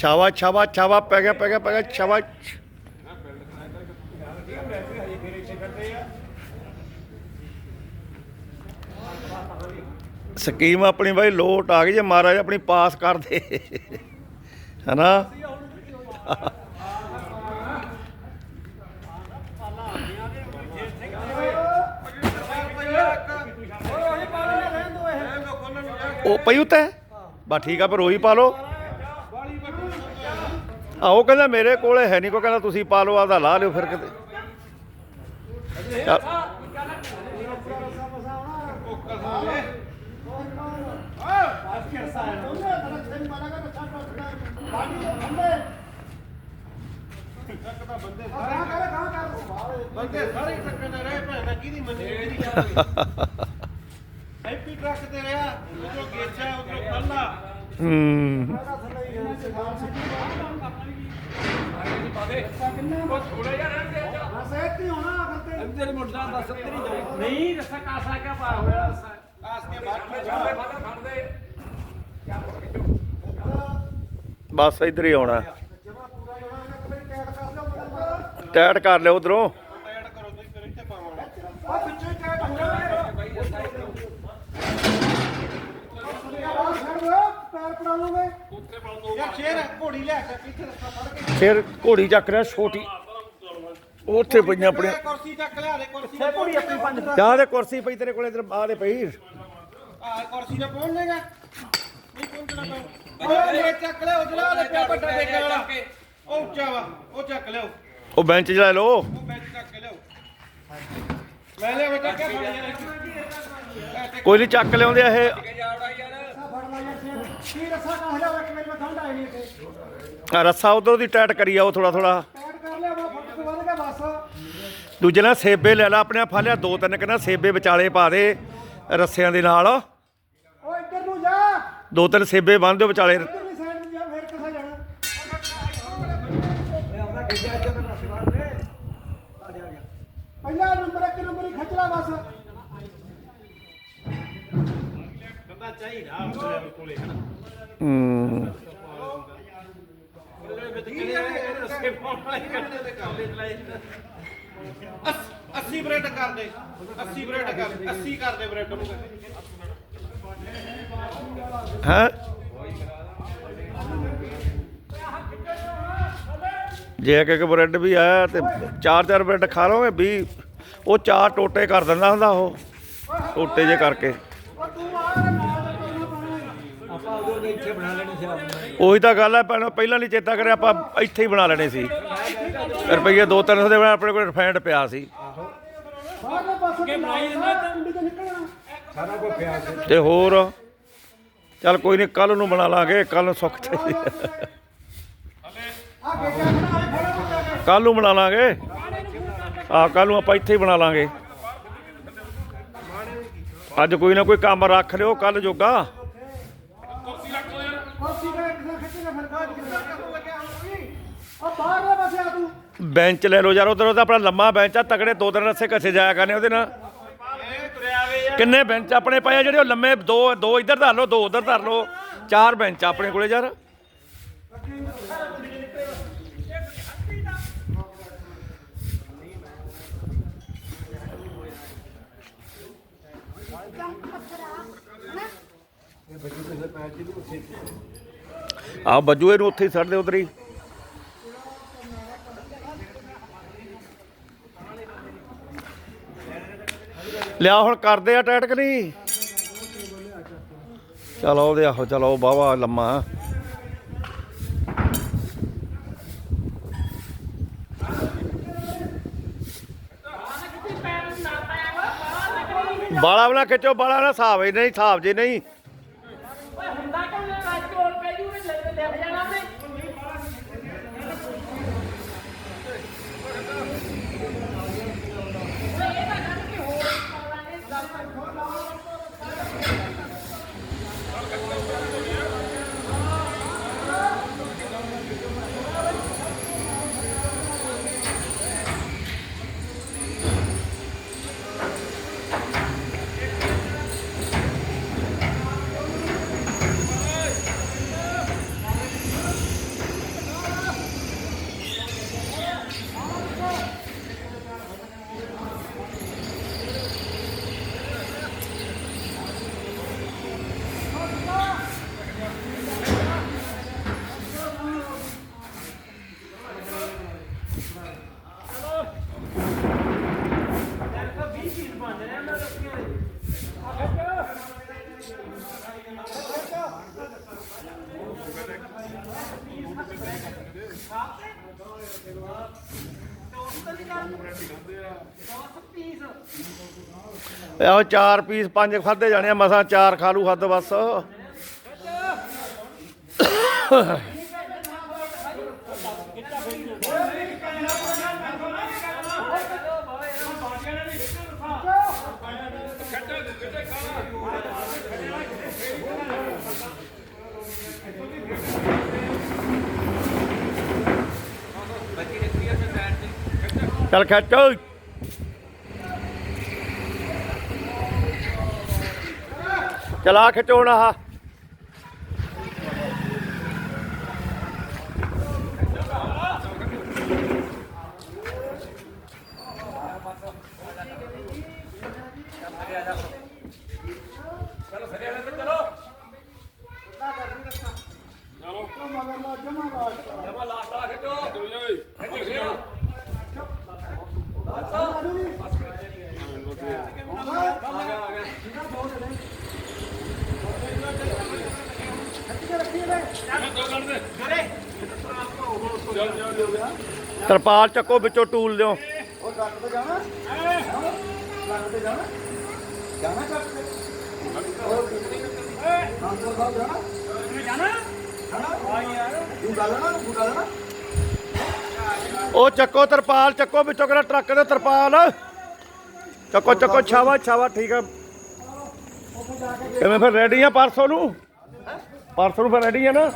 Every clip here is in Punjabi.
ਛਾਵਾ ਛਾਵਾ ਛਾਵਾ, ਪੈ ਗਿਆ ਪੈ ਗਿਆ ਪੈ ਗਿਆ, ਛਾਵਾ। ਸਕੀਮ ਆਪਣੀ ਬਾਈ ਲੋਟ ਆ ਗਈ ਜੇ ਮਹਾਰਾਜ ਆਪਣੀ ਪਾਸ ਕਰ ਦੇ। ਹਨਾ? ਉਹ ਪਈ ਉੱਤੇ? ਬਾ ਠੀਕ ਆ ਪਰ ਉਹੀ ਪਾ ਲਓ। ਆ ਉਹ ਕਹਿੰਦਾ ਮੇਰੇ ਕੋਲੇ ਹੈ ਨਹੀਂ ਕੋ ਕਹਿੰਦਾ ਤੁਸੀਂ ਪਾ ਲਓ ਆਪਦਾ ਲਾ ਲਿਓ ਫਿਰ ਕਿਤੇ। ਚੱਲ। ਬੰਦੇ ਸਾਰੇ ਟੱਕਰ ਰਹੇ ਭੈਣਾ ਕਿਹਦੀ ਮੰਨੀ ਕਿਹਦੀ ਜਾਂਦੀ ਐਪੀ ਟਰੱਕ ਤੇ ਰਿਹਾ ਉਧਰੋਂ ਗੇਚਾ ਉਧਰੋਂ ਕੱਲਾ ਹੂੰ। ਨਹੀਂ ਰਸਾ ਕਾਸਾ ਕਿਆ ਪਾ ਹੋਇਆ ਰਸਾ ਆਸ ਕੇ ਬਾਅਦ ਬਸ ਇੱਧਰ ਹੀ ਆਉਣਾ। ਟੈਟ ਕਰ ਲਿਓ ਉਧਰੋਂ ਟਾਇਰ ਕਰੋ ਤੁਸੀਂ ਫਿਰ ਇੱਥੇ ਪਾਵਾਂਗੇ ਯਾਰ ਸ਼ੇਰ ਘੋੜੀ ਲੈ ਕੇ ਪਿੱਛੇ ਰਸਤਾ ਫੜ ਕੇ। ਫਿਰ ਘੋੜੀ ਚੱਕ ਰਿਹਾ ਛੋਟੀ। ਉੱਥੇ ਪਈਆਂ ਆਪਣੇ ਕੁਰਸੀ ਚੱਕ ਲਿਆ ਦੇ ਕੁਰਸੀ ਤੇ ਘੋੜੀ ਆਪਣੀ ਪੰਜ ਚਾਹ ਦੇ ਕੁਰਸੀ ਪਈ ਤੇਰੇ ਕੋਲੇ ਇਧਰ ਆ ਦੇ ਪਈ। ਆ ਕੁਰਸੀ ਤੇ ਪਹੁੰਚ ਜਾਏਗਾ ਨਹੀਂ ਪਹੁੰਚਣਾ ਪਊ। ਉਹ ਇਹ ਚੱਕ ਲਿਆ ਉਜਲਾ ਲੈ ਪਿਆ ਵੱਡਾ ਦੇਖਣ ਵਾਲਾ। ਉਹ ਉੱਚਾ ਵਾ ਉਹ ਚੱਕ ਲਿਓ ਉਹ ਬੈਂਚ 'ਚ ਲੈ ਲਓ। ਉਹ ਬੈਠ ਚੱਕ ਕੇ ਲਿਓ ਮੈਂ ਲਿਆ ਬੱਚਾ ਕਿਆ ਫੜ ਯਾਰ ਕੋਈ ਨਹੀਂ ਚੱਕ ਲਿਆਉਂਦੇ ਇਹ। ਕੀ ਰਸਾ ਹਲਿਆ ਇੱਕ ਨਹੀਂ ਇੱਥੇ। ਆਹ ਰੱਸਾ ਉਧਰੋਂ ਦੀ ਟੈਟ ਕਰੀ ਆਓ ਥੋੜਾ ਥੋੜਾ ਟੈਟ ਕਰ ਲਿਆ ਮੈਂ ਫੁੱਟ ਤੋਂ ਵੱਧ ਗਿਆ ਬਸ। ਦੂਜੇ ਨਾਲ ਸੇਬੇ ਲੈ ਲਾ ਆਪਣੇ ਫਾਲਿਆ ਦੋ ਤਿੰਨ ਕਹਿੰਦਾ ਸੇਬੇ ਵਿਚਾਲੇ ਪਾ ਦੇ ਰੱਸਿਆਂ ਦੇ ਨਾਲ। ਓ ਇੱਧਰ ਨੂੰ ਜਾ। ਦੋ ਤਿੰਨ ਸੇਬੇ ਬੰਨ ਦਿਓ ਵਿਚਾਲੇ। ਇੱਧਰਲੀ ਸਾਈਡ ਨੂੰ ਜਾ ਫੇਰ ਕਿੱਥੇ ਜਾਣਾ? ਪਹਿਲਾ ਨੰਬਰ ਇੱਕ ਨੰਬਰ ਹੀ ਖੱਚਲਾ ਬਸ। ਬੰਦਾ ਚਾਹੀਦਾ ਆਪਣੇ ਕੋਲੇ। ਹਨਾ ਹੂੰ ਰਸਕੇ ਪਾਉਣ ਵਾਲੇ ਕਰਦੇ ਤੇ ਕਰਦੇ ਚਲਾਏ 80 ਬ੍ਰੈਡ ਕਰ ਦੇ। 80 ਬ੍ਰੈਡ ਕਰ 80 ਕਰ ਦੇ ਬ੍ਰੈਡ ਨੂੰ। ਹੈ? ਜੇ ਇੱਕ ਇੱਕ ਬ੍ਰੈਡ ਵੀ ਆਇਆ ਤੇ ਚਾਰ ਚਾਰ ਬ੍ਰੈਡ ਖਾ ਲਓਗੇ ਵੀ ਉਹ ਚਾਰ ਟੋਟੇ ਕਰ ਦਿੰਦਾ ਹੁੰਦਾ ਉਹ। ਟੋਟੇ ਜੇ ਕਰਕੇ। ਇੱਥੇ ਬਣਾ ਲੈਣੀ ਸੀ ਆਪਣੀ ਉਹੀ ਤਾਂ ਗੱਲ ਹੈ ਪਹਿਲਾਂ ਪਹਿਲਾਂ ਨਹੀਂ ਚੇਤਾ ਕਰਿਆ ਆਪਾਂ ਇੱਥੇ ਹੀ ਬਣਾ ਲੈਣੇ ਸੀ। ਰੁਪਈਏ 2-300 ਦੇ ਬਣਾ ਆਪਣੇ ਕੋਲ ਰਿਫਾਈਂਡ ਪਿਆ ਸੀ। ਕੇ ਬਣਾਈ ਤੋਂ ਨਿਕਲਣਾ ਸਾਰਾ ਕੁਝ ਪਿਆ ਸੀ। ਤੇ ਹੋਰ ਚੱਲ ਕੋਈ ਨਹੀਂ ਕੱਲ ਨੂੰ ਬਣਾ ਲਾਂਗੇ ਕੱਲ ਨੂੰ ਸੁੱਖ ਚਾਹੀਦੀ ਕੱਲ ਨੂੰ ਬਣਾ ਲਾਂਗੇ। ਆ ਕੱਲ ਨੂੰ ਆਪਾਂ ਇੱਥੇ ਹੀ ਬਣਾ ਲਾਂਗੇ। ਅੱਜ ਕੋਈ ਨਾ ਕੋਈ ਕੰਮ ਰੱਖ ਲਿਓ ਕੱਲ ਜੋਗਾ। ਬੈਂਚ ਲੈ ਲਓ ਯਾਰ, ਉਧਰ ਉਹਦਾ ਆਪਣਾ ਲੰਮਾ ਬੈਂਚ ਆ, ਤਕੜੇ ਦੋ ਦਿਨ ਰਸੇ ਕੱਸੇ ਜਾਇਆ ਕਰਨੇ ਉਹਦੇ ਨਾਲ। ਕਿੰਨੇ ਬੈਂਚ ਆਪਣੇ ਪਏ ਆ ਜਿਹੜੇ ਉਹ ਲੰਮੇ, ਦੋ ਦੋ ਇੱਧਰ ਧਰ ਲਓ, ਦੋ ਉਧਰ ਧਰ ਲਓ, ਚਾਰ ਬੈਂਚ ਆਪਣੇ ਕੋਲੇ ਯਾਰ। ਆ ਬੱਜੂ ਇਹਨੂੰ ਉੱਥੇ ਹੀ ਛੱਡ ਦੇ ਉਧਰ ਹੀ। ਲਿਆ ਹੁਣ ਕਰਦੇ ਆ ਟੈਟ ਕਿ ਨਹੀਂ। ਚਲੋ ਉਹਦੇ ਆਹੋ, ਚਲੋ ਬਾਵਾ ਲੰਮਾ। ਬਾਲਾ ਬਣਾ ਖਿੱਚੋ, ਬਾਲਾ ਨਾ ਹਿਸਾਬ ਹੀ ਨਹੀਂ ਹਿਸਾਬ ਜੇ ਨਹੀਂ। ਆਹੋ ਚਾਰ ਪੀਸ ਪੰਜ ਖਾਦੇ ਜਾਣੇ ਆ, ਮਸਾਂ ਚਾਰ ਖਾ ਲੂ ਹੱਦ ਬਸ। ਚੱਲ ਖਿੱਚ ਓਏ ਚਲਾ ਖਿਚੋਣ ਆਹ। ਤਰਪਾਲ ਚੱਕੋ ਵਿੱਚੋਂ ਟੂਲ ਦਿਓ ਉਹ ਕੱਟ ਤੇ ਜਾਣਾ। ਕੱਟ ਤੇ ਜਾਣਾ। ਜਾਣਾ ਕੱਟ ਤੇ। ਚੱਕੋ ਤਰਪਾਲ ਚੱਕੋ ਵਿੱਚੋਂ ਕਿਹੜਾ ਟਰੱਕ ਦੇ ਤਰਪਾਲ। ਚੱਕੋ ਚੱਕੋ ਛਾਵਾ ਛਾਵਾ ਠੀਕ ਆ। ਕਿਵੇਂ ਫਿਰ ਰੈਡੀ ਆ ਪਰਸੋਂ ਨੂੰ? ਪਰਸੋਂ ਨੂੰ ਫਿਰ ਰੈਡੀ ਆ ਨਾ?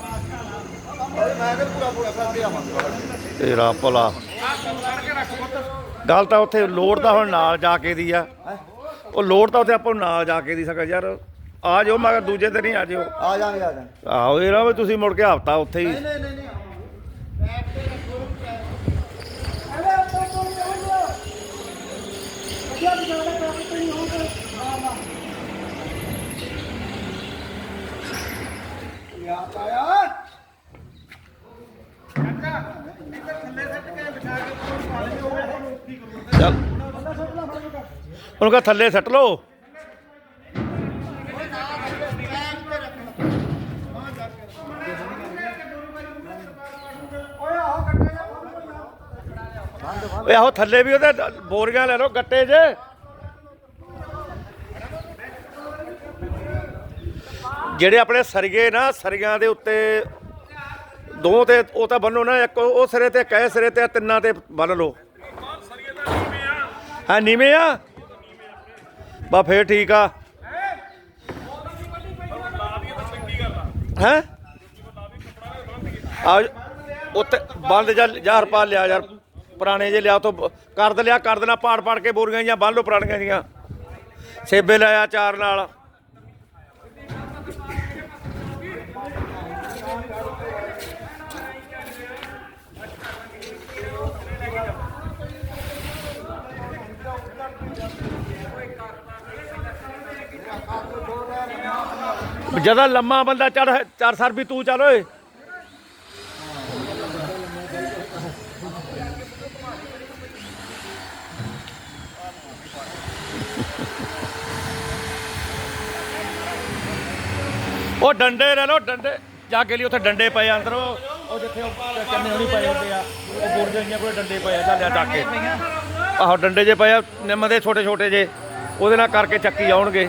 ਤੇ ਤੇਰਾ ਭਲਾ। ਗੱਲ ਤਾਂ ਉੱਥੇ ਲੋੜ ਤਾਂ ਹੁਣ ਨਾਲ ਜਾ ਕੇ ਦੀ ਆ। ਉਹ ਲੋੜ ਤਾਂ ਉੱਥੇ ਆਪਾਂ ਨਾਲ ਜਾ ਕੇ ਦੀ ਸਕਾ ਯਾਰ। ਆ ਜਾਓ ਮਗਰ ਦੂਜੇ ਦਿਨ ਹੀ ਆ ਜਾਓ ਆ ਜਾਾਂਗੇ ਆ ਜਾਾਂਗੇ ਆਹੋ ਇਹ ਨਾ ਵੀ ਤੁਸੀਂ ਮੁੜ ਕੇ ਹਫਤਾ ਉੱਥੇ ਹੀ। ਨਹੀਂ ਨਹੀਂ ਨਹੀਂ ਅਰੇ ਆਪਾਂ ਕੋਲ ਜਾਓ ਵਧੀਆ ਬਜਾਣਾ ਕੰਮ ਤੇ ਨਹੀਂ ਹੋਊਗਾ ਯਾਰ ਆਇਆ ਚੱਲ ਉਹਨੂੰ ਕਹ ਥੱਲੇ ਸੱਟ ਲਓ। ਓਏ ਆਹੋ ਥੱਲੇ ਵੀ ਉਹਦੇ ਬੋਰੀਆਂ ਲੈ ਲਓ, ਗੱਟੇ 'ਚ ਜਿਹੜੇ ਆਪਣੇ ਸਰਗੇ ਨਾ ਸਰਗਿਆਂ ਦੇ ਉੱਤੇ ਦੋ ਤੇ ਉਹ ਤਾਂ ਬੰਨੋ ਨਾ, ਇੱਕ ਉਹ ਸਿਰੇ ਤੇ ਕਹੇ ਸਿਰੇ ਤੇ ਤਿੰਨਾਂ ਤੇ ਬੰਨ ਲਓ। ਹਾਂ, ਨੀਵੇਂ ਆ? ਬਾ ਫੇਰ ਠੀਕ ਆ। ਹੈ? ਆ ਉੱਤੇ ਬੰਦ ਜਾ ਯਾਰ ਰੁਪਾ ਲਿਆ ਯਾਰ, ਪੁਰਾਣੇ ਜੇ ਲਿਆ ਤੋਂ ਕਰ ਲਿਆ, ਕਰ ਦੇਣਾ ਪਾੜ ਪਾੜ ਕੇ ਬੋਰੀਆਂ ਜਾਂ ਬੰਨ ਲਓ ਪੁਰਾਣੀਆਂ ਜੀਆਂ। ਸੇਬੇ ਲਾਇਆ ਚਾਰ ਨਾਲ। ਜਦੋਂ ਲੰਮਾ ਬੰਦਾ ਚੜ ਚਾਰ ਸਰ ਵੀ ਤੂੰ ਚੱਲ ਓਏ। ਉਹ ਡੰਡੇ ਲੈ ਲਓ, ਡੰਡੇ। ਜਾ ਕੇ ਲਈ ਉੱਥੇ ਡੰਡੇ ਪਏ ਆ ਅੰਦਰ। ਉਹ ਉਹ ਜਿੱਥੇ ਉਹ ਕੰਨੇ ਹੋਣੀ ਪਏ ਹੁੰਦੇ ਆ, ਉਹ ਬੋਰਡ ਜਿਹੀਆਂ ਕੋਲ ਡੰਡੇ ਪਏ ਆ ਚੱਲ ਚੱਕ ਕੇ। ਆਹੋ, ਡੰਡੇ ਜੇ ਪਏ ਆ, ਨਿੰਮ ਦੇ ਛੋਟੇ ਛੋਟੇ ਜੇ। ਉਹਦੇ ਨਾਲ ਕਰਕੇ ਚੱਕੀ ਆਉਣਗੇ।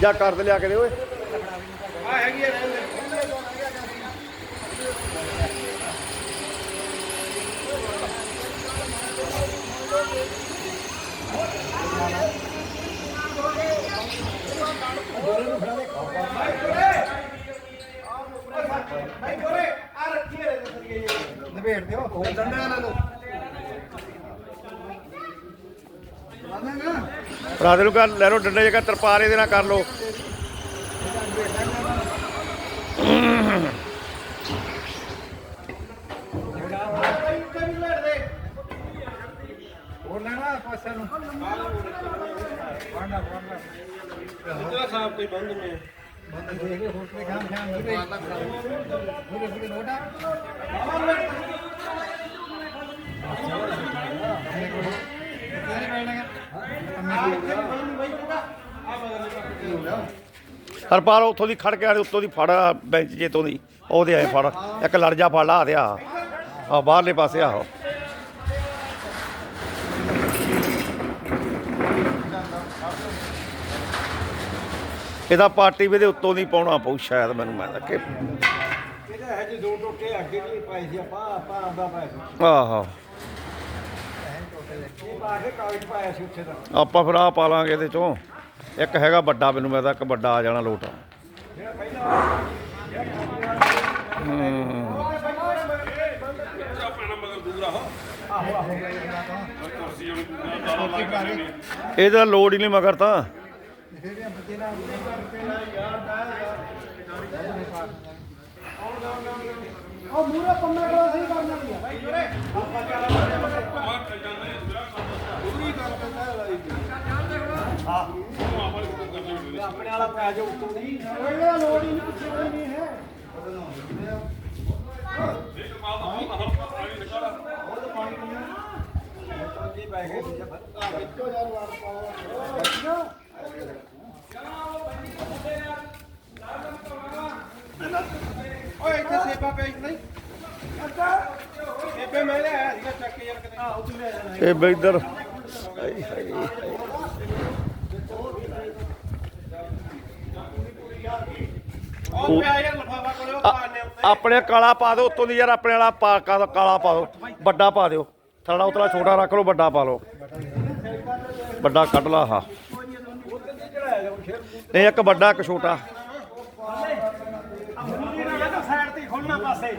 ਜਾ ਕਰ ਦੇ ਲਿਆ ਕੇ ਦੇ ਓਏ। ਨਿਬੇੜ ਦਿਓ। ਹੋ ਡੰਡਾ ਲੈ ਲਓ ਲਾਣਾ ਭਰਾ ਦੇ ਲੋਕਾਂ, ਲੈ ਲੋ ਡੰਡੇ ਜਗਾ ਤਰਪਾਲ ਇਹਦੇ ਨਾਲ ਕਰ ਲੋ ਹੋਰ ਲੈਣਾ ਪਾਸਾ ਨੂੰ ਵਾਂਡਾ ਵਾਂਡਾ ਜਿਹੜਾ ਸਾਹਿਬ ਕੋਈ ਬੰਦ ਨਹੀਂ ਬੰਦ ਦੇ ਕੇ ਹੋਟਲੇ ਖਾਣ ਖਾਣ ਦੇ ਪੂਰੇ ਪੂਰੇ ਲੋਟਾ ਤੇਰੇ ਪੈਣਾ ਹਰਪਾਲ ਉੱਥੋਂ ਦੀ ਖੜ ਕੇ ਆਲੇ ਉੱਤੋਂ ਦੀ ਫੜ ਬੈਂਚ ਜੇ ਤੋਂ ਦੀ ਉਹਦੇ ਆਏ ਫੜ। ਇੱਕ ਲੜ ਜਾ ਫੜ ਲਾ ਆ ਤੇ ਆ ਬਾਹਰਲੇ ਪਾਸੇ ਆਹੋ। ਇਹਦਾ ਪਾਰਟੀ ਵੀ ਦੇ ਉੱਤੋਂ ਦੀ ਪਾਉਣਾ ਪਊ ਸ਼ਾਇਦ ਮੈਨੂੰ ਮੈਂ ਕਿ ਇਹਦਾ ਹੈ ਜੀ ਦੋ ਟੋਟੇ ਅੱਗੇ ਵੀ ਪਾਏ ਸੀ ਆਪਾਂ ਆਪਾਂ ਆਂਦਾ ਪਾਇਆ ਆਹੋ। ਪਾ ਕੇ ਕਾਗਜ਼ ਪਾਇਆ ਸੀ ਉੱਥੇ ਦਾ। ਆਪਾਂ ਫਿਰ ਆ ਪਾ ਲਾਂਗੇ ਇਹਦੇ ਚੋਂ। ਇੱਕ ਹੈਗਾ ਵੱਡਾ ਮੈਨੂੰ ਮੈਂ ਤਾਂ ਇੱਕ ਵੱਡਾ ਆ ਜਾਣਾ ਲੋਟ। ਹੂੰ। ਇਹਦਾ ਲੋਡ ਹੀ ਨਹੀਂ ਮਗਰ ਤਾਂ। ਉਹ ਮੂਰੇ ਪੰਮੇ ਕੋਲ ਸਹੀ ਕਰਨਾ ਪਿਆ ਆਪਣੇ ਵਾਲਾ ਪੈ ਜਾ ਉੱਤੋਂ ਦੀ ਇਹਦਾ ਲੋੜ ਹੀ ਨਹੀਂ ਪਿੱਛੇ ਨਹੀਂ ਹੈ ਜੀ ਪੈ ਗਏ ਸੀ ਓਏ ਇੱਥੇ ਸੇਬਾ ਪਿਆ ਸੀ ਨਹੀਂ। ਸੇਬੇ ਮੈਂ ਲਿਆਇਆ ਸੀਗਾ ਚੱਕ ਯਾਰ ਕਿਤੇ। ਆਹ ਉੱਥੇ ਲੈ ਜਾਣਾ ਇਹ ਬਈਦਰ ਹਾਏ ਹਾਏ। ਉਹ ਪਿਆ ਯਾਰ ਲਫਾਫਾ ਕੋਲੇ ਉਹ ਪਾਣੇ ਉੱਤੇ ਆਪਣੇ ਕਾਲਾ ਪਾ ਦਿਓ, ਉੱਤੋਂ ਦੀ ਯਾਰ ਆਪਣੇ ਵਾਲਾ ਪਾ ਕਾ- ਕਾਲਾ ਪਾ ਦਿਓ। ਵੱਡਾ ਪਾ ਦਿਓ। ਥੜਾ ਉਤਲਾ ਛੋਟਾ ਰੱਖ ਲਓ, ਵੱਡਾ ਪਾ ਲਓ। ਵੱਡਾ ਕੱਢ ਲਾ ਹਾ ਨਹੀਂ ਇੱਕ ਵੱਡਾ, ਇੱਕ ਛੋਟਾ। ਸਾਈਡ ਤੇ ਖੋਲਣਾ ਪਾਸੇ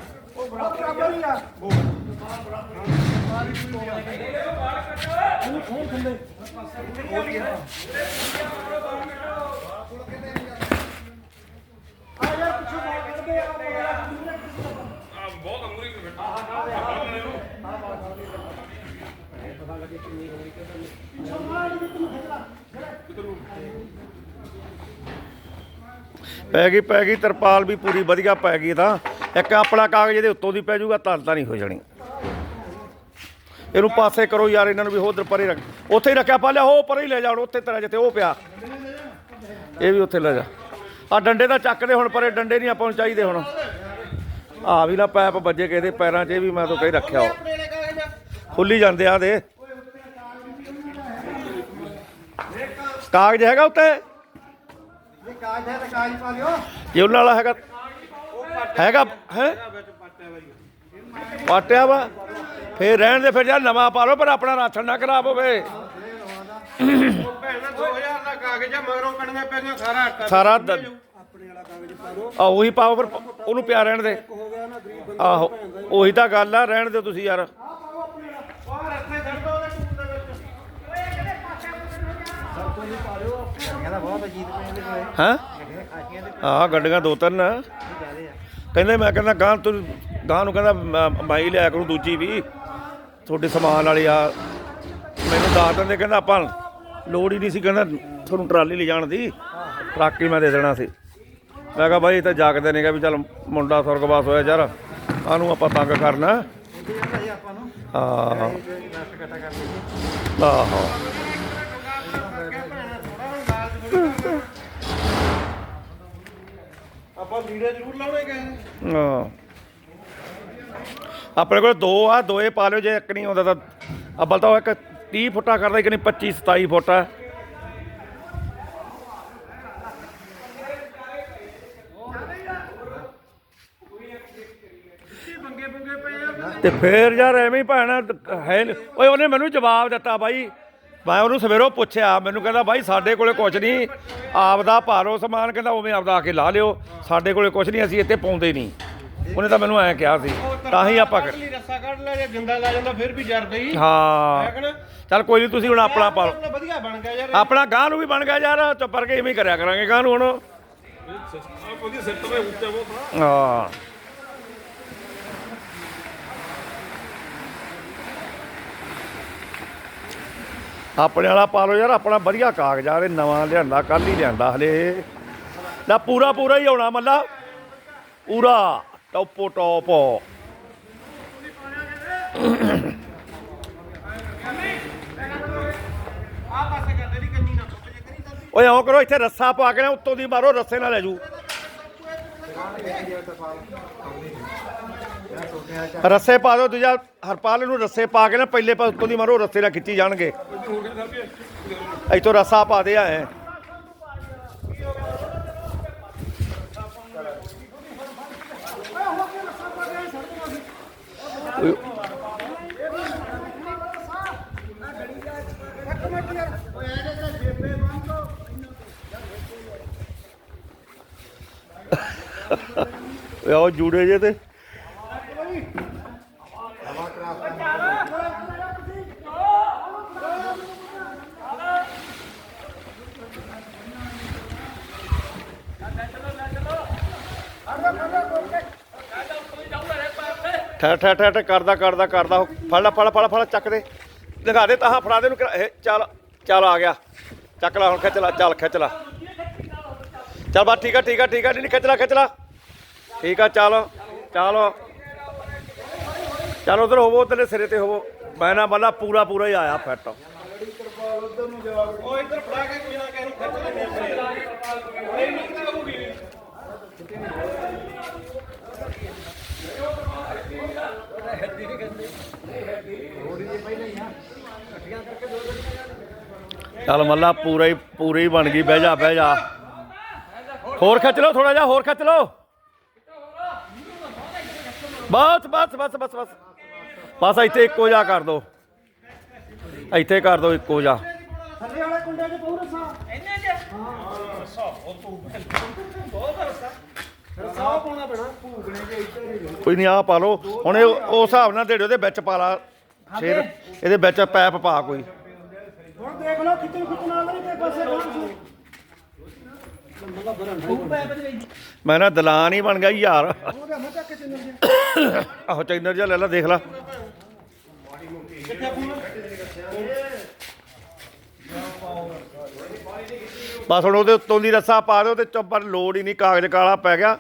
ਪੈ ਗਈ ਪੈ ਗਈ, ਤਰਪਾਲ ਵੀ ਪੂਰੀ ਵਧੀਆ ਪੈ ਗਈ ਤਾਂ। ਇੱਕ ਆਪਣਾ ਕਾਗਜ਼ ਇਹਦੇ ਉੱਤੋਂ ਦੀ ਪੈ ਜਾਊਗਾ ਤਾਂ ਤਾਂ ਨਹੀਂ ਹੋ ਜਾਣੀ। ਇਹਨੂੰ ਪਾਸੇ ਕਰੋ ਯਾਰ, ਇਹਨਾਂ ਨੂੰ ਵੀ ਉਧਰ ਪਰੇ ਰੱਖ। ਉੱਥੇ ਹੀ ਰੱਖਿਆ ਪਾ ਲਿਆ ਉਹ ਪਰੇ ਹੀ ਲੈ ਜਾਣ ਉੱਥੇ ਤੇਰਾ ਜਿੱਥੇ ਉਹ ਪਿਆ। ਇਹ ਵੀ ਉੱਥੇ ਲੈ ਜਾ। ਆ ਡੰਡੇ ਤਾਂ ਚੱਕਦੇ ਹੁਣ, ਪਰੇ ਡੰਡੇ ਨਹੀਂ ਆਪਾਂ ਨੂੰ ਚਾਹੀਦੇ ਹੁਣ। ਆ ਵੀ ਨਾ ਪੈਪ ਵੱਜੇ ਕਿਸੇ ਦੇ ਪੈਰਾਂ 'ਚ, ਇਹ ਵੀ ਮੈਂ ਤਾਂ ਕਹੀ ਰੱਖਿਆ ਉਹ ਖੁੱਲੀ ਜਾਂਦੇ ਆ ਦੇ। ਕਾਗਜ਼ ਹੈਗਾ ਉੱਤੇ ਇਹ ਕਾਜ ਹੈ ਤਾਂ ਕਾਜ ਪਾ ਲਿਓ। ਜੇ ਉਹਨਾਂ ਵਾਲਾ ਹੈਗਾ ਹੈਗਾ ਹੈ? ਪਾਟਿਆ ਵਾ। ਫੇਰ ਰਹਿਣ ਦੇ ਫਿਰ ਯਾਰ ਨਵਾਂ ਪਾ ਲਓ ਪਰ ਆਪਣਾ ਰਾਸ਼ਨ ਨਾ ਖਰਾਬ ਹੋਵੇ। ਉਹ ਭੈਣ ਦਾ 2000 ਦਾ ਕਾਗਜ਼ ਆ ਮਗਰੋਂ ਕਣੀਆਂ ਪੈਣੀਆਂ ਸਾਰਾ ਦ- ਆ ਉਹੀ ਪਾਓ ਫਿਰ ਉਹਨੂੰ ਪਿਆ ਰਹਿਣ ਦੇ। ਆਹੋ ਉਹੀ ਤਾਂ ਗੱਲ ਆ ਰਹਿਣ ਦਿਓ ਤੁਸੀਂ ਯਾਰ। ਉਹ ਰਸਤੇ ਛੱਡ ਦੋ ਉਹਦੇ ਟੂਬ ਦੇ ਵਿੱਚ। ਕਹਿੰਦਾ ਬਹੁਤ ਅਜੀਤ ਪਏ ਦੇ ਕੋਲੇ। ਹੈਂ? ਦੇ ਗੱਡੀਆਂ ਦੋ ਤਿੰਨ। ਜਿਆਦੇ ਆ ਕਹਿੰਦੇ ਮੈਂ ਕਹਿੰਦਾ ਗਾਂ ਤੂੰ ਗਾਂ ਨੂੰ ਕਹਿੰਦਾ ਮੈਂ- ਮਾਈ ਲਿਆ ਕਰੂੰ ਦੂਜੀ ਵੀ। ਤੁਹਾਡੇ ਸਮਾਨ ਵਾਲੀ ਆ। ਮੈਨੂੰ ਦੱਸ ਦਿੰਦੇ ਕਹਿੰਦਾ ਆਪਾਂ ਲੋੜ ਹੀ ਨਹੀਂ ਸੀ ਕਹਿੰਦਾ ਤੁਹਾਨੂੰ ਟਰਾਲੀ ਲੈ ਜਾਣ ਦੀ। ਟਰੱਕ ਹੀ ਮੈਂ ਦੇ ਦੇਣਾ ਸੀ। ਮੈਂ ਕਿਹਾ ਬਾਈ ਇਹ ਤਾਂ ਜਾਗਦੇ ਨੇਗਾ ਵੀ ਚੱਲ ਮੁੰਡਾ ਸੁਰਗਵਾਸ ਹੋਇਆ ਯਾਰ ਆਨੂੰ ਆਪਾਂ ਤੰਗ ਕਰਨਾ? ਆਪਾਂ ਨੂੰ। ਹਾਂ। ਰਸਟ ਇਕੱਠਾ ਕਰ ਲਈਏ। ਆਹੋ। ਆਪਾਂ ਲੀੜੇ ਜ਼ਰੂਰ ਲਾਉਣੇ ਗਏ ਹਾਂ। ਆਪਣੇ ਕੋਲ ਦੋ ਆ ਦੋਏ ਪਾ ਲਿਓ ਜੇ ਇੱਕ ਨਹੀਂ ਆਉਂਦਾ ਤਾਂ ਅੱਬਲ ਤਾਂ ਉਹ ਇੱਕ 30 ਫੁੱਟਾ ਕਰਦਾ ਕਿ ਨਹੀਂ 25 27 ਫੁੱਟ ਤੇ ਫੇਰ ਯਾਰ ਐਵੇਂ ਹੀ ਭੈਣਾ ਹੈ ਨੀ- ਓਏ ਉਹਨੇ ਮੈਨੂੰ ਜਵਾਬ ਦਿੱਤਾ ਬਾਈ। ਮੈਂ ਉਹਨੂੰ ਸਵੇਰੋਂ ਪੁੱਛਿਆ ਮੈਨੂੰ ਕਹਿੰਦਾ ਬਾਈ ਸਾਡੇ ਕੋਲੇ ਕੁਝ ਨਹੀਂ। ਆਪਦਾ ਭਾਰੋ ਸਮਾਨ ਕਹਿੰਦਾ ਉਵੇਂ ਆਪਦਾ ਆ ਕੇ ਲਾ ਲਿਓ। ਸਾਡੇ ਕੋਲੇ ਕੁਝ ਨਹੀਂ ਅਸੀਂ ਇੱਥੇ ਪਾਉਂਦੇ ਨਹੀਂ। ਉਹਨੇ ਤਾਂ ਮੈਨੂੰ ਐਂ ਕਿਹਾ ਸੀ। ਤਾਂ ਹੀ ਆਪਾਂ ਕਰ- ਲਈ ਰੱਸਾ ਕੱਢ ਲਿਆ ਜੇ ਜਿੰਦਾ ਲਾ ਜਾਂਦਾ ਫਿਰ ਵੀ ਜਰਦਾ ਹੀ। ਹਾਂ। ਹੈ ਕਿ ਨਾ ਚੱਲ ਕੋਈ ਨਹੀਂ ਤੁਸੀਂ ਹੁਣ ਆਪਣਾ ਪਾ ਲਓ ਆਪਣਾ ਵਧੀਆ ਬਣ ਗਿਆ ਯਾਰ ਆਪਣਾ ਗਾਂ ਨੂੰ ਵੀ ਬਣ ਗਿਆ ਯਾਰ ਚੁੱਪ ਕਰਕੇ ਇਵੇਂ ਹੀ ਕਰਿਆ ਕਰਾਂਗੇ ਗਾਂ ਨੂੰ ਹੁਣ। ਉਹਦੀ ਸਿਰ ਤੋਂ ਉੱਤੇ ਬਹੁਤ ਹਾਂ। ਆਪਣੇ ਵਾਲਾ ਪਾ ਲਓ ਯਾਰ, ਆਪਣਾ ਵਧੀਆ ਕਾਗਜ਼ਾਂ ਦੇ ਨਵਾਂ ਲਿਆਂਦਾ ਕੱਲ ਹੀ ਲਿਆਂਦਾ ਹਲੇ। ਨਾ ਪੂਰਾ ਪੂਰਾ ਹੀ ਆਉਣਾ ਮੱਲਾ। ਪੂਰਾ, ਟੋਪੋ ਟੋਪ। ਓਏ ਆਓ ਕਰੋ, ਇੱਥੇ ਰੱਸਾ ਪਾ ਕੇ ਨਾ, ਉੱਤੋਂ ਦੀ ਮਾਰੋ, ਰੱਸੇ ਨਾਲ ਲੈ ਜੂ ਰੱਸੇ ਪਾ ਦਿਓ, ਦੂਜਾ ਹਰਪਾਲ ਨੂੰ ਰੱਸੇ ਪਾ ਕੇ ਨਾ ਪਹਿਲੇ ਪਾ ਉੱਤੋਂ ਦੀ ਮਾਰੋ, ਰੱਸੇ ਨਾਲ ਖਿੱਚੀ ਜਾਣਗੇ। ਇੱਥੋਂ ਰੱਸਾ ਪਾ ਦੇ ਆਏ ਓਏ ਆਓ ਜੂੜੇ ਜੇ ਤੇ। ਠਹਿ ਠਹਿ ਠਹਿ ਠਹਿ ਕਰਦਾ ਕਰਦਾ ਕਰਦਾ। ਉਹ ਫੜ ਲੈ, ਫੜ ਫੜ ਫੜ ਚੱਕ ਦੇ। ਲਗਾ ਦੇ ਤਾਹਾਂ ਫੜਾ ਦੇ ਨੂੰ ਚੱਲ ਚੱਲ ਆ ਗਿਆ। ਚੱਕ ਲੈ, ਹੁਣ ਖਿੱਚ ਲੈ, ਚੱਲ, ਖਿੱਚ ਲੈ। ਚੱਲ ਬਾ ਠੀਕ ਆ ਠੀਕ ਆ ਠੀਕ ਆ, ਨਹੀਂ ਖਿੱਚ ਲੈ ਖਿੱਚ ਲੈ। ਠੀਕ ਆ, ਚੱਲ ਚੱਲ। ਚੱਲ ਉਧਰ ਹੋਵੋ, ਉਧਰਲੇ ਸਿਰੇ ਤੇ ਹੋਵੋ। ਮੈਂ ਨਾ ਬੱਲਾ ਪੂਰਾ ਪੂਰਾ ਹੀ ਆਇਆ ਫਿੱਟ। ਉਹ ਇੱਧਰ ਫੜਾ ਕੇ ਕੋਈ ਨਾ ਕਹਿ ਨੂੰ ਖਿੱਚ ਲੈਣੇ ਆਪਣੇ ਇਹ ਨਹੀਂ ਕਿਤਾ ਹੋਊਗੀ ਚੱਲ ਮੱਲਾ ਪੂਰਾ ਹੀ ਪੂਰੀ ਹੀ ਬਣ ਗਈ ਬਹਿ ਜਾ ਬਹਿ ਜਾ। ਹੋਰ ਖਿੱਚ ਲਓ ਥੋੜਾ ਜਿਹਾ ਹੋਰ ਖਿੱਚ ਲਓ। ਬਸ ਬਸ ਬਸ ਬਸ ਬਸ। ਬਸ ਇੱਥੇ ਇੱਕੋ ਜਿਹਾ ਕਰ ਦੋ। ਇੱਥੇ ਕਰ ਦੋ ਇੱਕੋ ਜਿਹਾ। ਥੱਲੇ ਵਾਲੇ ਕੁੰਡੇ 'ਚ ਪਊ ਰਸਾ। ਰਸਾ ਪਾਉਣਾ ਪੈਣਾ ਭੂਗਣੇ ਦੇ ਇੱਧਰ ਹੀ ਕੋਈ ਨਹੀਂ ਆ ਪਾ ਲਓ। ਹੁਣ ਇਹ ਉਸ ਹਿਸਾਬ ਨਾਲ ਢੇੜੇ ਉਹਦੇ ਵਿੱਚ ਪਾ ਲਾ। ਸ਼ੇਰ ਇਹਦੇ ਵਿੱਚ ਪੈਪ ਪਾ ਕੋਈ। ਹੁਣ ਦੇਖ ਲਓ ਖਿੱਚਣ ਖਿੱਚਣ ਵਾਲਾ ਨਹੀਂ ਤੇ ਪਾਸੇ ਗਾਂ ਸੀ। ਮੈਂ ਨਾ ਦਲਾਨ ਹੀ ਬਣ ਗਿਆ ਯਾਰ। ਆਹੋ ਚੈਨਰ ਜਿਹਾ ਲੈ ਲੈ ਦੇਖ ਲੈ। ਬਸ ਹੁਣ ਉਹਦੇ ਉੱਤੋਂ ਦੀ ਰੱਸਾ ਪਾ ਦਿਓ ਤੇ ਚੁੱਪ ਪਰ ਲੋੜ ਹੀ ਨਹੀਂ ਕਾਗਜ਼ ਕਾਲਾ ਪੈ ਗਿਆ।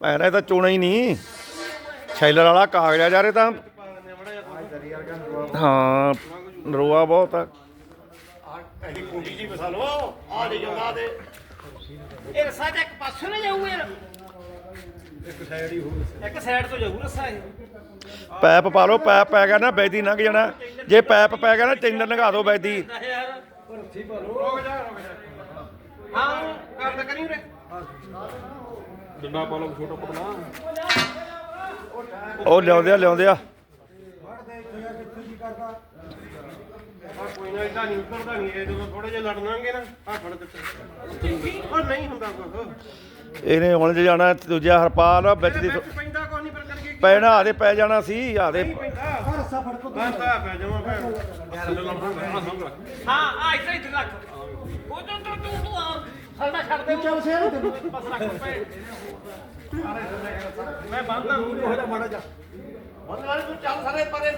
ਮੈਂ ਨਾ ਇਹ ਤਾਂ ਚੋਣਾ ਹੀ ਨਹੀਂ। ਸ਼ੈਲਰ ਵਾਲਾ ਕਾਗਜ਼ ਆ ਯਾਰ ਇਹ ਤਾਂ। ਹਾਂ ਨਰੋਆ ਬਹੁਤ ਆ। ਇਹ ਰਸਾ ਤੇ ਇੱਕ ਪਾਸੇ ਨਾ ਜਾਊ ਯਾਰ। ਇੱਕ ਸਾਈਡ ਹੀ ਹੋਊ ਇੱਕ ਸਾਈਡ ਤੋਂ ਜਾਊ ਰਸਾ ਇਹ। ਪੈਪ ਪਾ ਲਓ ਪੈਪ ਪੈ ਗਿਆ ਨਾ ਬੈਦੀ ਲੰਘ ਜਾਣਾ। ਜੇ ਪੈਪ ਪੈ ਗਿਆ ਨਾ ਚੈਨਰ ਲੰਘਾ ਦਿਓ ਬੈਦੀ। ਯਾਰ ਰੁਕ ਜਾ ਰੁਕ ਜਾ। ਹਾਂ ਕਰ ਤਾਂ ਕਰੀ ਉਰੇ। ਉਹ ਲਿਆਉਂਦੇ ਆ ਲਿਆਉਂਦੇ ਆ। ਆ ਕੋਈ ਨਾ ਇਦਾਂ ਨਹੀਂ ਉੱਤਰਦਾ ਨਹੀਂ ਇਹ ਜਦੋਂ ਥੋੜੇ ਜਿਹਾ ਲੜਨਾਂਗੇ ਨਾ ਆ ਫੜ ਦਿੱਤੇ ਉਹ ਨਹੀਂ ਹੁੰਦਾ ਕੁਝ ਇਹਨੇ ਹੁਣ ਜੇ ਜਾਣਾ ਦੂਜਾ ਹਰਪਾਲ ਵਿੱਚ ਦੀ ਵਿੱਚ ਪੈਂਦਾ ਕੋਈ ਨਹੀਂ ਪਰ ਕਰਕੇ ਕੀ ਪੈਣਾ ਆਦੇ ਪੈ ਜਾਣਾ ਸੀ ਆਦੇ ਪੈਂਦਾ। ਰਸਾ ਫੜ ਕੋ ਬਸ ਆ ਪੈ ਜਾਵਾਂ ਭੈਣ ਹਾਂ ਆ ਇੱਧਰ ਇੱਧਰ ਰੱਖ। ਉਹ ਤੋਂ ਤੋਂ ਤੂੰ ਤੂੰ ਆ ਸਾਡਾ ਛੱਡ ਦੇ। ਚੱਲ ਸਿਆ ਨਹੀਂ ਬਸ ਰੱਖ ਪਏ ਮੈਂ ਬੰਦਾ ਹੂੰ ਹੋ ਜਾ ਮਾੜਾ ਜਾ। ਬੰਦਾ ਤੂੰ ਚੱਲ ਸਾਰੇ ਪਰੇ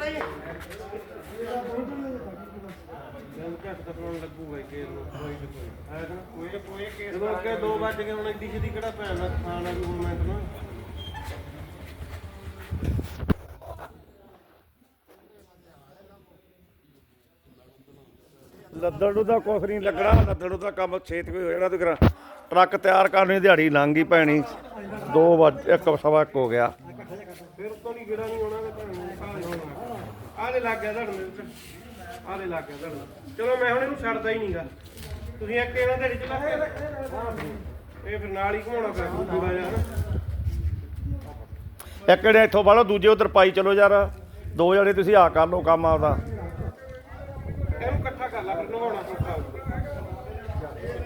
ਸਹੀ ਝੱਟ ਤੱਕਣ ਲੱਗੂਗਾ ਕਿ ਕੋਈ ਨਾ ਕੋਈ ਹੈ ਨਾ? ਕੋਈ ਨਾ ਕੋਈ ਕੇਸ ਜਦੋਂ ਅੱਗੇ 2 ਵੱਜ ਗਏ ਹੁਣ ਐਡੀ ਛੇਤੀ ਕਿਹੜਾ ਭੈਣ ਦਾ ਖਾਣਾ ਵੀ ਹੁਣ ਮੈਂ ਨਾ। ਲੱਦੜ ਨੂੰ ਤਾਂ ਕੁਛ ਨਹੀਂ ਲੱਗਣਾ ਲੱਦੜ ਨੂੰ ਤਾਂ ਕੰਮ ਛੇਤ ਕੋਈ ਹੋ ਜਾਣਾ ਤੇ ਕਰਾ। ਟਰੱਕ ਤਿਆਰ ਕਰਨੀ ਦਿਹਾੜੀ ਲੰਘ ਗਈ ਪੈਣੀ 2 ਵਜ ਇੱਕ ਸਵਾ ਇੱਕ ਹੋ ਗਿਆ। ਫਿਰ ਤੋਂ ਨਹੀਂ ਗਿੜਾ ਨਹੀਂ ਹੋਣਾ ਤੇ ਭੈਣ ਆਲੇ ਲੱਗ ਗਿਆ ਧੜਨ ਦੇ ਆਲੇ ਲੱਗ ਗਿਆ ਧੜਨ ਚਲੋ ਮੈਂ ਹੁਣ ਇਹਨੂੰ ਛੱਡਦਾ ਹੀ ਨਹੀਂਗਾ। ਤੁਸੀਂ ਇੱਕ ਇਹਨਾਂ ਦੇ ਵਿੱਚ ਲੱਗ ਇਹ ਫਿਰ ਨਾਲ ਹੀ ਘੁਮਾਉਣਾ ਪਿਆ ਥੋੜਾ ਜਿਹਾ ਹਨਾ ਇੱਕ ਨੇ ਇੱਥੋਂ ਵਾਲੋ ਦੂਜੇ ਉਧਰ ਪਾਈ ਚਲੋ ਯਾਰ। ਦੋ ਜਣੇ ਤੁਸੀਂ ਆ ਕਰ ਲਓ ਕੰਮ ਆਪਦਾ। ਇਹਨੂੰ ਇਕੱਠਾ ਕਰ ਲਾ ਫਿਰ ਨਵਾਉਣਾ ਸੌਖਾ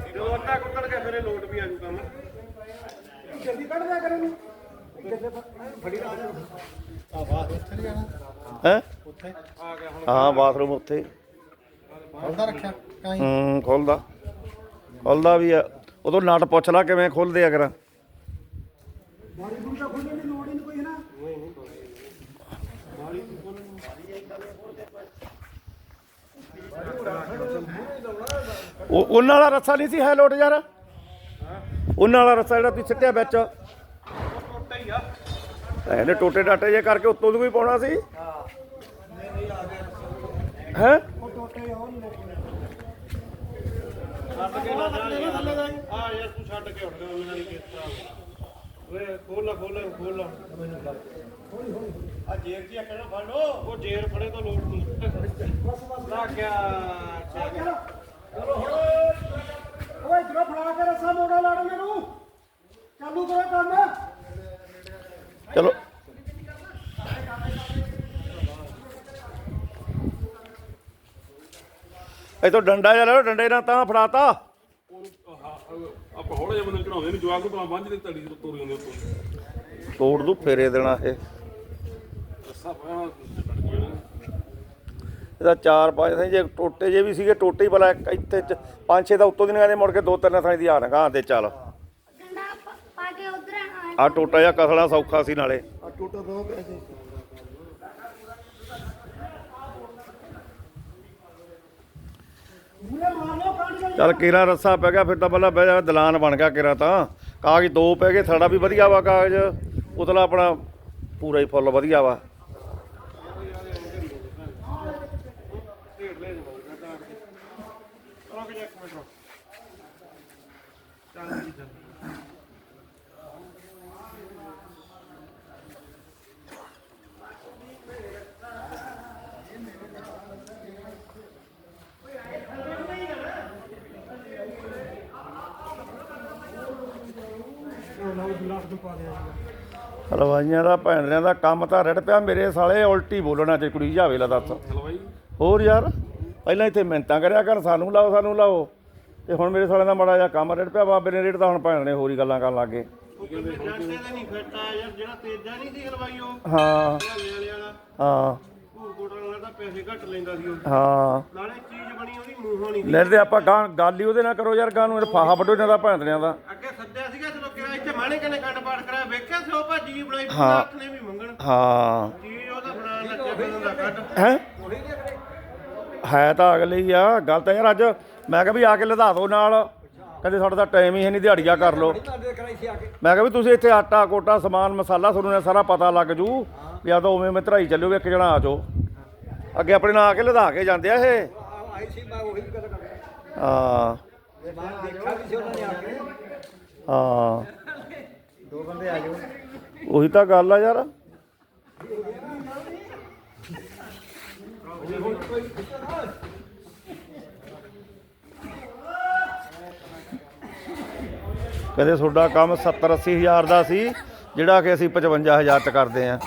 ਜਦੋਂ ਅੱਧਾ ਕੁੱਤਰ ਗਿਆ ਫਿਰ ਇਹ ਲੋਟ ਵੀ ਆ ਜੂ ਕੰਮ। ਜਲਦੀ ਕੱਢ ਦਿਆ ਕਰੇ ਨੂੰ ਹੈ? ਆ ਗਿਆ ਹੁਣ ਹਾਂ ਬਾਥਰੂਮ ਉੱਥੇ। ਖੋਲਦਾ ਰੱਖਿਆ ਕਾਈ ਹੂੰ ਖੁੱਲਦਾ। ਖੁੱਲਦਾ ਵੀ ਆ। ਉਦੋਂ ਨਟ ਪੁੱਛ ਲਾ ਕਿਵੇਂ ਖੁੱਲਦੇ ਆ ਕਰਾਂ ਬਾਰੀ ਬੂਰੀ ਤਾਂ ਖੋਲਣ ਦੀ ਲੋੜ ਹੀ ਨਹੀਂ ਕੋਈ ਹੈ ਨਾ ਉਹ ਉਹਨਾਂ ਵਾਲਾ ਰੱਸਾ ਨਹੀਂ ਸੀ ਹੈ ਲੋਟ ਯਾਰ ਉਹਨਾਂ ਵਾਲਾ ਰੱਸਾ ਜਿਹੜਾ ਤੁਸੀਂ ਸਿੱਟਿਆ ਵਿੱਚ। ਇਹਨੇ ਟੋਟੇ ਟਾਟੇ ਜੇ ਕਰਕੇ ਉੱਤੋਂ ਦੀ ਵੀ ਪਾਉਣਾ ਸੀ? ਹੈ? ਉਹ ਟੋਟੇ ਉਹ ਛੱਡ ਕੇ ਨਾ ਆ ਯਾਰ ਤੂੰ ਛੱਡ ਕੇ ਉੱਠ ਗਿਆ ਉਹਨਾਂ ਨੇ ਕਿਸ ਤਰ੍ਹਾਂ ਓਏ ਖੋਲ ਲਾ ਖੋਲ ਲਾ ਖੋਲ ਲਾ ਆ ਜੇਰ ਜੀ ਆਕਣਾ ਫੜ ਲੋ ਉਹ ਜੇਰ ਫੜੇ ਤਾਂ ਲੋੜ ਨਹੀਂ ਲੱਗ ਗਿਆ ਠੀਕ ਹੈ ਓਏ ਇਧਰੋਂ ਫੜਾ ਕੇ ਰਸਾ ਮੋੜਾ ਲਾੜੋ ਮੈਨੂੰ ਚਾਲੂ ਕਰੋ ਕੰਮ। ਚਲੋ। ਇਹ ਤੋਂ ਡੰਡਾ ਜਿਹਾ ਲੈ ਲਓ ਡੰਡੇ ਨਾਲ ਤਾਂ ਫੜਾਤਾ। ਆਪਾਂ ਹੌਲੇ ਜਿਹਾ ਬੰਦੇ ਚੜਾਉਂਦੇ ਨੇ ਜਵਾਕ ਨੂੰ ਭਲਾ ਬੰਝ ਦੇ ਤੜੀ ਤੋਰੀ ਹੁੰਦੇ ਉੱਤੋਂ ਤੋੜ ਦੂ ਫੇਰੇ ਦੇਣਾ ਇਹ। ਰੱਸਾ ਪਾਇਆ ਇਹਦਾ ਚਾਰ ਪੰਜ ਥਾਂ ਜੇ ਟੋਟੇ ਜੇ ਵੀ ਸੀਗੇ ਟੋਟੇ ਹੀ ਭਲਾ ਇੱਥੇ ਪੰਜ ਛੇ ਦਾ ਉੱਤੋਂ ਦੀ ਨਿਗਾਹ ਮੁੜ ਕੇ ਦੋ ਤਿੰਨ ਥਾਂ ਦੀ ਆ ਨਗਾ ਤੇ ਚੱਲ ਡੰਡਾ ਪਾ- ਪਾ ਕੇ ਉਧਰ ਆਣਾ ਆ ਟੋਟਾ ਜਿਹਾ ਕਸਣਾ ਸੌਖਾ ਸੀ ਨਾਲੇ। ਆ ਟੋਟਾ ਦੋ ਪੈਸੇ ਜਾ ਚੱਲ ਕੇਰਾ ਰੱਸਾ ਪੈ ਗਿਆ ਫਿਰ ਤਾਂ ਪਹਿਲਾਂ ਬਹਿ ਜਾ ਦਲਾਨ ਬਣ ਗਿਆ ਕੇਰਾ ਤਾਂ। ਕਾਗਜ਼ ਦੋ ਪੈ ਗਏ ਸਾਡਾ ਵੀ ਵਧੀਆ ਵਾ ਕਾਗਜ਼। ਉਤਲਾ ਆਪਣਾ ਪੂਰਾ ਹੀ ਫੁੱਲ ਵਧੀਆ ਵਾ ਰੁਕ ਜਾ ਇੱਕ ਮਿੰਟ ਰੁਕ ਚੱਲ ਜੀ ਚੱਲ ਹਲਵਾਈਆਂ ਦਾ ਭੈਣਿਆਂ ਦਾ ਕੰਮ ਤਾਂ ਰੜ ਪਿਆ। ਮੇਰੇ ਸਾਲੇ ਉਲਟੀ ਬੋਲਣਾ ਚ ਕੁੜੀ ਜਾਵੇ ਲਾ ਦੱਸ। ਹਲਵਾਈ? ਹੋਰ ਯਾਰ ਪਹਿਲਾਂ ਇੱਥੇ ਮਿੰਤਾਂ ਕਰਿਆ ਕਰ ਸਾਨੂੰ ਲਾਓ ਸਾਨੂੰ ਲਾਓ। ਤੇ ਹੁਣ ਮੇਰੇ ਸਾਲੇ ਦਾ ਮਾੜਾ ਜਿਹਾ ਕੰਮ ਰੜ ਪਿਆ ਬਾਬੇ ਨੇ ਰੇੜ ਤਾਂ ਹੁਣ ਭੈਣ ਨੇ ਹੋਰ ਹੀ ਗੱਲਾਂ ਕਰਨ ਲੱਗੇ। ਦਾ ਹਾਂ। ਹਾਂ। ਭੂਰਕੋਟ ਵਾਲਾ ਤਾਂ ਪੈਸੇ ਘੱਟ ਲੈਂਦਾ ਸੀ ਉਹ। ਹਾਂ। ਨਾਲੇ ਚੀਜ਼ ਬਣੀ ਉਹਦੀ ਮੂੰਹੋਂ ਨਹੀਂ ਸੀ। ਲੈ ਤੇ ਆਪਾਂ ਗਾਂ ਗੱਲ ਹੀ ਉਹਦੇ ਨਾਲ ਕਰੋ ਯਾਰ ਗਾਂ ਨੂੰ ਫਾਹਾ ਵੱਡੋ ਇਹਨਾਂ ਦਾ ਭੈਣਦਿਆਂ ਦਾ ਅੱਗੇ ਸੱਦਿਆ ਸੀਗਾ ਚਲੋ ਮਾਣੇ ਕਨੇ ਕੰਡ ਪਾਠ ਕਰਾਇਆ ਵੇਖਿਆ ਸੀ ਉਹ ਭਾਜੀ ਜੀ ਬਣਾਈ ਹਾਂ। ਹੱਥ ਨੇ ਵੀ ਮੰਗਣ। ਹਾਂ। ਚੀਜ਼ ਉਹਦਾ ਬਣਾਉਣ ਦਾ ਚੱਕਰ ਦਾ ਕੱਢ। ਹੈ? ਹੈ ਤਾਂ ਅਗਲੇ ਹੀ ਆ ਗੱਲ ਤਾਂ ਯਾਰ ਅੱਜ ਮੈਂ ਕਿਹਾ ਵੀ ਆ ਕੇ ਲਦਾ ਦਿਓ ਨਾਲ। ਕਹਿੰਦੇ ਸਾਡਾ ਤਾਂ ਟਾਈਮ ਹੀ ਹੈ ਨਹੀਂ ਦਿਹਾੜੀਆਂ ਕਰ ਲਓ। ਮੈਂ ਕਿਹਾ ਵੀ ਤੁਸੀਂ ਇੱਥੇ ਆਟਾ ਕੋਟਾ ਸਮਾਨ ਮਸਾਲਾ ਤੁਹਾਨੂੰ ਇਹ ਸਾਰਾ ਪਤਾ ਲੱਗ ਜੂ। ਵੀ ਆ ਤਾਂ ਉਵੇਂ ਮੈਂ ਧਰਾਈ ਚੱਲਿਓ ਵੀ ਇੱਕ ਜਣਾ ਆ ਜਾਓ। ਅੱਗੇ ਆਪਣੇ ਨਾਲ ਆ ਕੇ ਲਦਾ ਕੇ ਜਾਂਦੇ ਆ ਇਹ। ਆ- ਆਈ ਸੀ ਮੈਂ ਉਹੀ ਗੱਲ ਹਾਂ ਹਾਂ। ਦੋ ਬੰਦੇ ਆ ਜਾਓ। ਉਹੀ ਤਾਂ ਗੱਲ ਆ ਯਾਰ। ਕਹਿੰਦੇ ਤੁਹਾਡਾ ਕੰਮ 70 80 ਹਜ਼ਾਰ ਦਾ ਸੀ ਜਿਹੜਾ ਕਿ ਅਸੀਂ 55 ਹਜ਼ਾਰ ਚ ਕਰਦੇ ਆ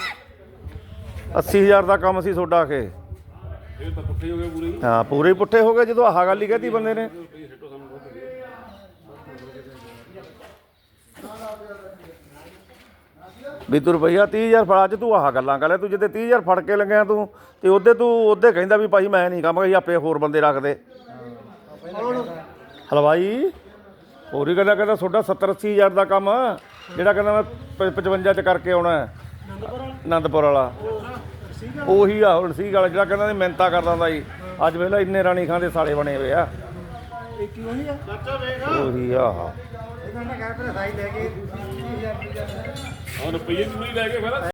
80 ਹਜ਼ਾਰ ਦਾ ਕੰਮ ਸੀ ਤੁਹਾਡਾ ਕਿ? ਇਹ ਤਾਂ ਪੁੱਠੇ ਹੋ ਗਏ ਪੂਰੇ। ਹੀ ਪੂਰੇ ਪੁੱਠੇ ਹੋ ਗਏ ਜਦੋਂ ਆਹ ਗੱਲ ਹੀ ਕਹਤੀ ਬੰਦੇ ਨੇ ਇਹ ਹਿੱਟੋ ਸਾਨੂੰ ਬਹੁਤ ਦੇ ਵੀ ਤੂੰ ਰੁਪਈਆ 30000 ਫੜਾ ਚ ਤੂੰ ਆਹ ਗੱਲਾਂ ਕਰ ਲੈ ਤੂੰ ਜਿੱਦੇ 30000 ਫੜ ਕੇ ਲੰਗਿਆ ਤੂੰ ਤੇ ਉਹਦੇ ਤੂੰ ਉਹਦੇ ਕਹਿੰਦਾ ਵੀ ਭਾਈ ਮੈਂ ਨਹੀਂ ਕੰਮ ਕਰੀ ਆਪੇ ਹੋਰ ਬੰਦੇ ਰੱਖਦੇ। ਹਲਵਾਈ ਹੋਰ ਹੀ ਕਹਿੰਦਾ ਕਹਿੰਦਾ ਤੁਹਾਡਾ 70 80 ਹਜ਼ਾਰ ਦਾ ਕੰਮ ਆ, ਜਿਹੜਾ ਕਹਿੰਦਾ ਮੈਂ 55 ਚ ਕਰਕੇ ਆਉਣਾ ਹੈ। ਆਨੰਦਪੁਰ ਵਾਲਾ। ਉਹੀ ਆ ਹੁਣ ਸੀ ਗੱਲ ਜਿਹੜਾ ਕਹਿੰਦਾ ਮਿਹਨਤਾਂ ਕਰਦਾ ਹੁੰਦਾ ਜੀ ਅੱਜ ਵੇਲੇ ਇੰਨੇ ਰਾਣੀ ਖਾਂ ਦੇ ਸਾਲੇ ਬਣੇ ਹੋਏ ਆ। ਚਾਚਾ ਵੇਖ ਉਹੀ ਆ। ਇਹਨਾਂ ਨੇ ਕਹਿ ਪਰ ਸਾਈ ਲੈ ਕੇ ਹੁਣ ਰੁਪਈਏ ਦੀ ਨਹੀਂ ਲੈ ਕੇ ਫਿਰ।